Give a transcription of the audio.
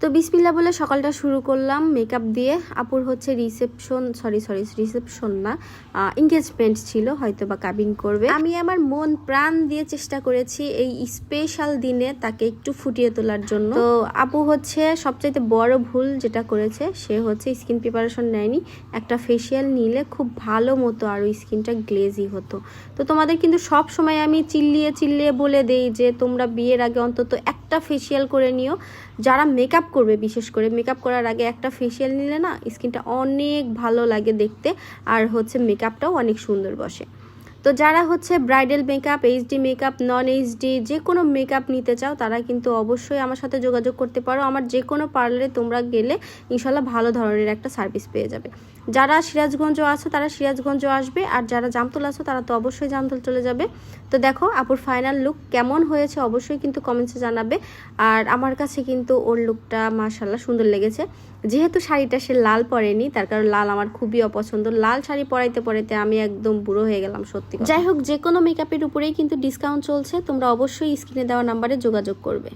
তো বিসমিল্লা বলে সকালটা শুরু করলাম মেকআপ দিয়ে। আপুর হচ্ছে রিসেপশন সরি সরি রিসেপশন না এঙ্গেজমেন্ট ছিল হয়তো বা কাবিন করবে। আমি আমার মন, প্রাণ দিয়ে চেষ্টা করেছি এই স্পেশাল দিনে তাকে একটু ফুটিয়ে তোলার জন্য। তো আপু হচ্ছে সবচাইতে বড় ভুল যেটা করেছে, সে হচ্ছে স্কিন প্রিপারেশন নেয়নি। একটা ফেসিয়াল নিলে খুব ভালো মতো আরও স্কিনটা গ্লেজি হতো। তো তোমাদের কিন্তু সব সময় আমি চিল্লিয়ে চিল্লিয়ে বলে দেই যে তোমরা বিয়ের আগে অন্তত একটা ফেসিয়াল করে নিও। যারা মেকআপ করবে, বিশেষ করে মেকআপ করার আগে একটা ফেসিয়াল নিলে না স্কিনটা অনেক ভালো লাগে দেখতে, আর হচ্ছে মেকআপটাও অনেক সুন্দর বসে। তো যারা হচ্ছে bridal makeup HD makeup non HD যে কোনো মেকআপ নিতে চাও, তারা কিন্তু অবশ্যই আমার সাথে যোগাযোগ করতে পারো। আমার যে কোনো পার্লারে তোমরা গেলে ইনশাল্লাহ ভালো ধরনের একটা সার্ভিস পেয়ে যাবে। যারা সিরাজগঞ্জ আছো, তারা সিরাজগঞ্জ আসবে। আর যারা জামতল আছো, তারা তো অবশ্যই জামতল চলে যাবে। তো দেখো, আপুর ফাইনাল লুক কেমন হয়েছে অবশ্যই কিন্তু কমেন্টসে জানাবে। আর আমার কাছে কিন্তু ওর লুকটা মাশাল্লাহ সুন্দর লেগেছে। যেহেতু শাড়িটা সে লাল পরেনি, তার কারণ লাল আমার খুবই অপছন্দ। লাল শাড়ি পরাইতে পরাইতে আমি একদম বুড়ো হয়ে গেলাম সত্যি কথা। যাই হোক যে কোনো মেকআপের উপরেই কিন্তু ডিসকাউন্ট চলছে তোমরা অবশ্যই স্ক্রিনে দেওয়া নাম্বারে যোগাযোগ করবে